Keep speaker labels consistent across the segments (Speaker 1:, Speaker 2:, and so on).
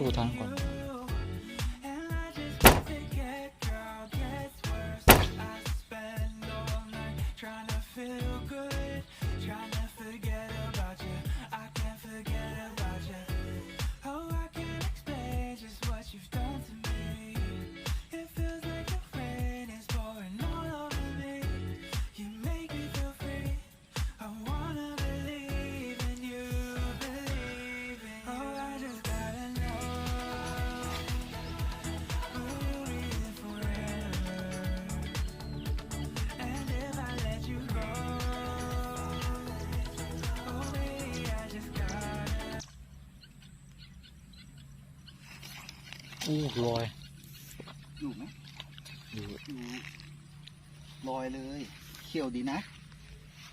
Speaker 1: ดู
Speaker 2: ทางก่อนูลอย
Speaker 1: อยู่ไหม
Speaker 2: อยู่
Speaker 1: อยู่ลอยเลย เขี้ยวดีนะ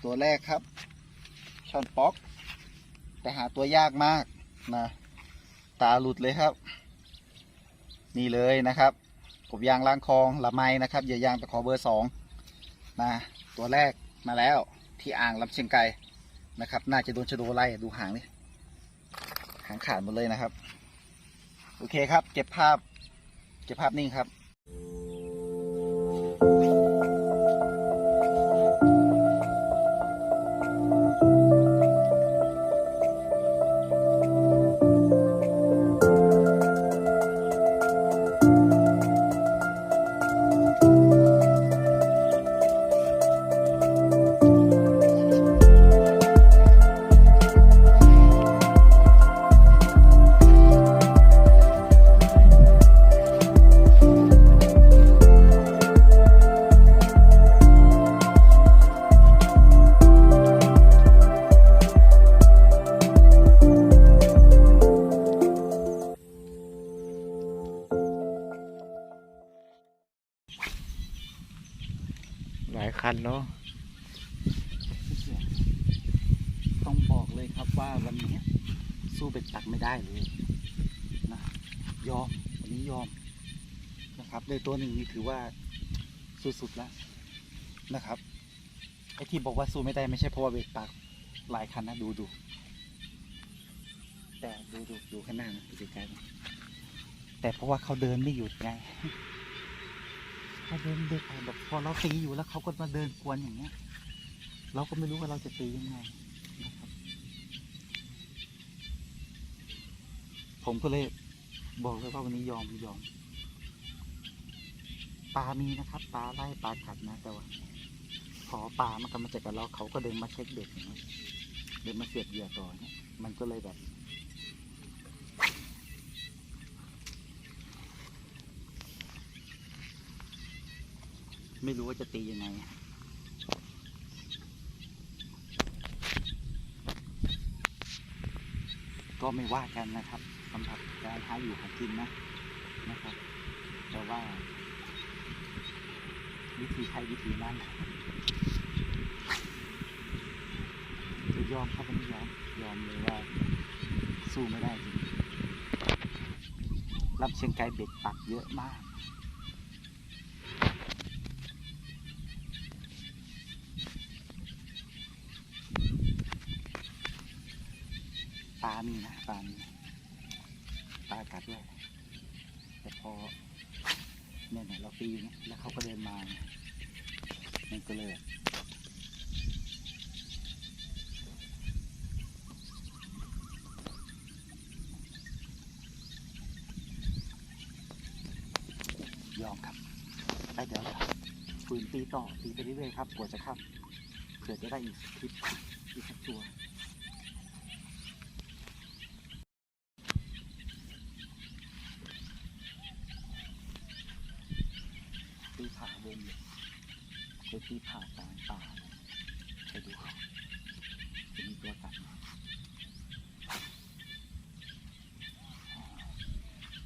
Speaker 1: ตัวแรกครับช่อนป๊อก แต่หาตัวยากมากนะตาหลุดเลยครับ นี่เลยนะครับกบยางล้างคลองละไมนะครับเหยื่อยางตะขอเบอร์สองนะตัวแรกมาแล้วที่อ่างลำเชียงไกรนะครับ น่าจะโดนชะโดไล่ดูหางนี่หางขาดหมดเลยนะครับ โอเคครับ เก็บภาพ เก็บภาพนิ่งครับ
Speaker 2: คันเนาะ
Speaker 1: ต้องบอกเลยครับว่าวันนี้สู้เป็นตักไม่ได้เลยนะยอมวันนี้ยอมนะครับได้ตัวหนึ่งนี่ถือว่าสุดๆแล้วนะครับไอที่บอกว่าสู้ไม่ได้ไม่ใช่เพราะว่าเบรกปากหลายคันนะดูดูแต่ดูดูดูข้างหน้านะดูไกลๆนะแต่เพราะว่าเขาเดินไม่หยุดไง เขาเดินเด็กแบบพอเราตีอยู่แล้วเขาก็มาเดินกวนอย่างเงี้ย เราก็ไม่รู้ว่าเราจะตียังไงนะครับผมก็เลยบอกเลยว่าวันนี้ยอมยอมปลามีนะครับปลาไล่ปลากัดนะแต่ว่าพอปลามันกำลังจะกับเราเขาก็เดินมาเช็คเด็กอย่างเงี้ยเดินมาเสียบเหยื่อต่อเนี่ยมันก็เลยแบบ ไม่รู้ว่าจะตียังไงก็ไม่ว่ากันนะครับสำหรับการหาอยู่หากินนะนะครับ แต่ว่า วิธีใครวิธีนั้นจะยอมครับวันนี้ยอมยอมเลยว่าสู้ไม่ได้จริงลำเชียงไกรเบ็ดปักเยอะมาก ปลามีนะปลามีปลากัดด้วย แต่พอเนี่ยเนี่ยเราตีนี่ยแล้วเขาก็เดินมานี่ยมันก็เลยยอมครับไปเดี๋ยวฝืนตีต่อตีไปเรื่อยๆครับกว่าจะครับเผื่อจะได้อีกคลิปอีกสักตัว ที่ผ่ากลางป่าไปดูจะมีตัวกัดมา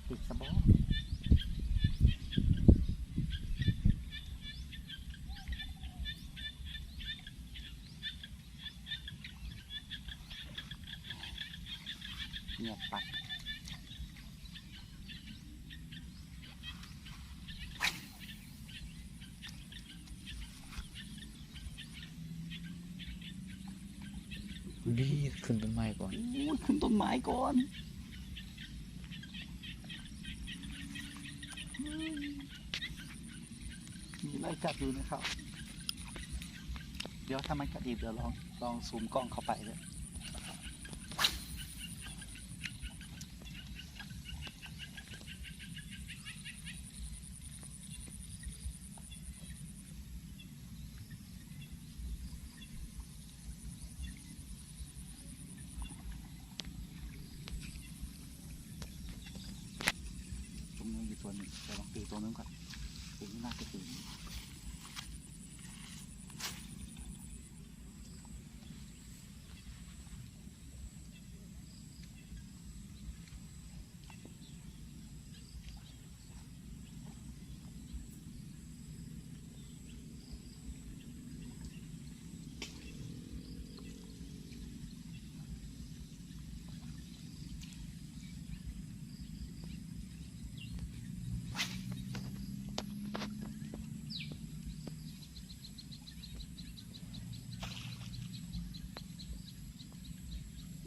Speaker 1: ติดสะบอง
Speaker 2: รีบขึ้นต้นไม้ก่อน
Speaker 1: ขึ้นต้นไม้ก่อนมีไล่จับอยู่นะครับ เดี๋ยวถ้ามันกัดอีกเดี๋ยวลองลองซูมกล้องเข้าไปเลย ตัวหนึ่งแต่ลองตีตัวนึงก่อนตีนี่น่าจะตี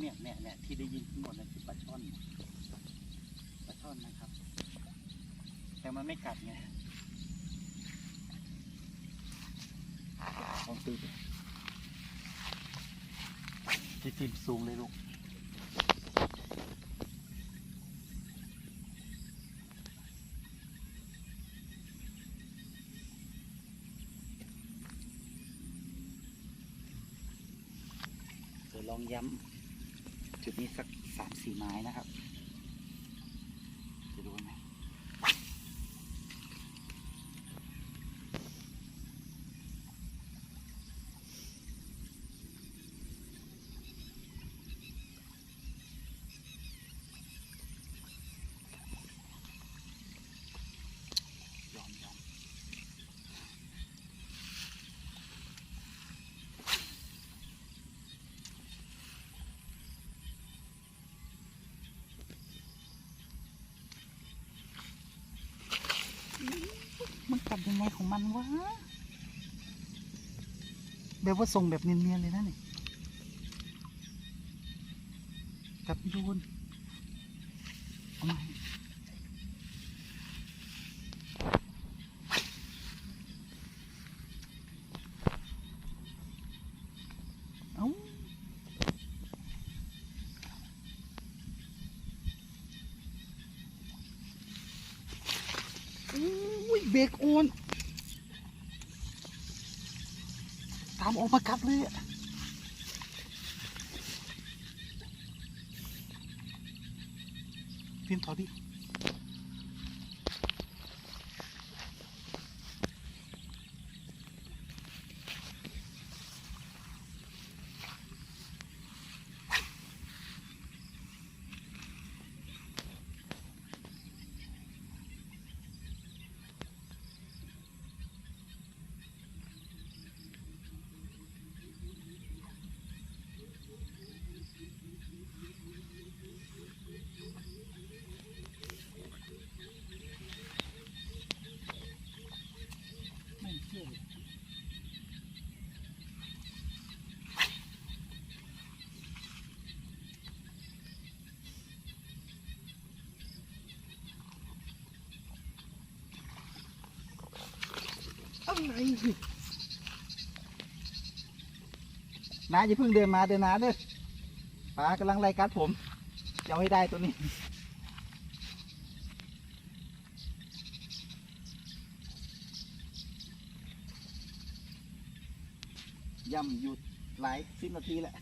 Speaker 1: เนี่ยเนี่ยเนี่ยที่ได้ยินทั้งหมดเลยคือปลาช่อนปลาช่อนนะครับ แต่มันไม่กัดไงลองตีดิที่ฟิล์มซูมเลยลูกลองย้ำ จุดนี้สักสามสี่ไม้นะครับ จะดูไหมยอมยอม มันกัดยัง ไงของมันวะแบบว่าทรงแบบเนียนๆเลยนะนี่กัดไม่โดนเอามาเอาอุ้ยเบรกโอนตาม ออกมากัดเลยพิมพ์ถอดดิ น้าอย่าเพิ่งเดินมาเดินนาเด้อป้ากำลังไล่กัดผมจะเอาให้ได้ตัวนี้ย่ำหยุดหลายสิบนาทีแหละ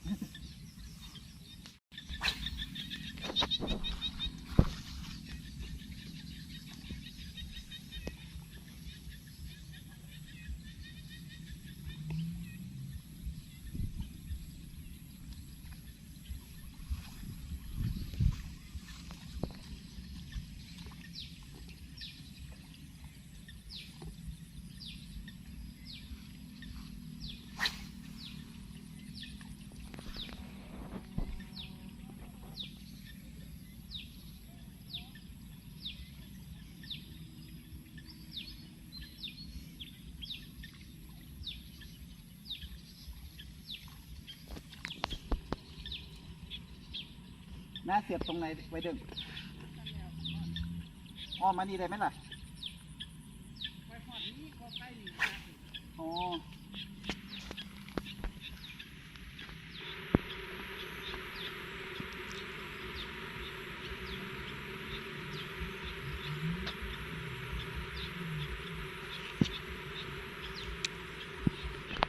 Speaker 1: น้าเสียบตรงไหนไว้ดึงอ๋อมมานี่ได้ไหมล่ะอ๋อ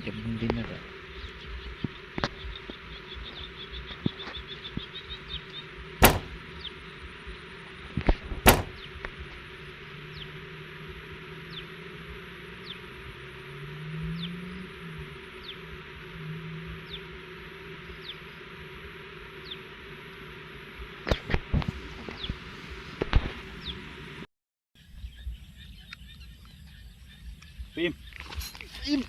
Speaker 2: เดี๋ยวมันดิ้นเลย
Speaker 1: ฟิล์ม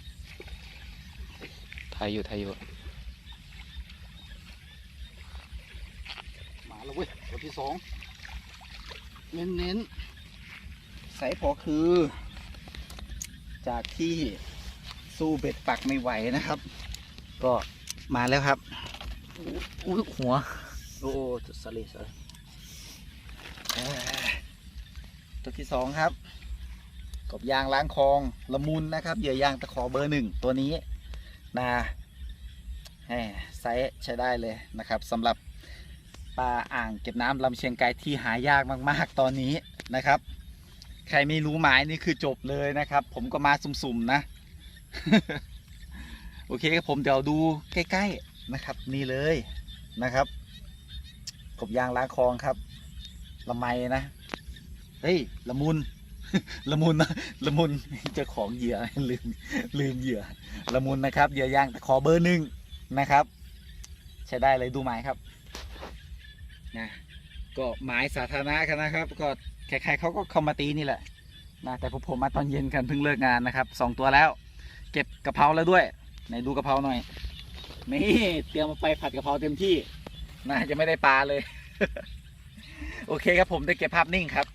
Speaker 2: ถ่ายอยู่ถ่ายอยู่
Speaker 1: มาแล้วเว้ยตัวที่สองเน้นเน้นๆใสพอคือ จากที่สู้เบ็ดปักไม่ไหวนะครับ ก็มาแล้วครับ
Speaker 2: อุ้ยหัว
Speaker 1: โอ้สลีสตัวที่สองครับ กบยางล้างคลองละมุนนะครับเหยื่อยางตะขอเบอร์หนึ่งตัวนี้ นะแหมไซส์ใช้ได้เลยนะครับสำหรับปลาอ่างเก็บน้ำลำเชียงไกรที่หายากมาก ๆ ตอนนี้นะครับ ใครไม่รู้หมายนี่คือจบเลยนะครับ ผมก็มาสุ่มๆนะ โอเคครับผมเดี๋ยวดูใกล้ๆนะครับ นี่เลยนะครับกบยางล้างคลองครับละไมนะ เฮ้ย ละมุน ละมุนนะละมุนเจ้าของเหยื่อลืมลืมเหยื่อละมุนนะครับเหยื่อยางตะขอเบอร์หนึ่งนะครับ ใช้ได้เลยดูหมายครับนะก็หมายสาธารณะกันนะครับ ก็ใครๆเขาก็เข้ามาตีนี่แหละนะแต่พวกผมมาตอนเย็นกันเพิ่งเลิกงานนะครับสองตัวแล้ว เก็บกระเพราแล้วด้วยไหนดูกระเพราหน่อยนี่เตรียมมาไปผัดกะเพราเต็มที่น่าจะไม่ได้ปลาเลย โอเคครับผมได้เก็บภาพนิ่งครับ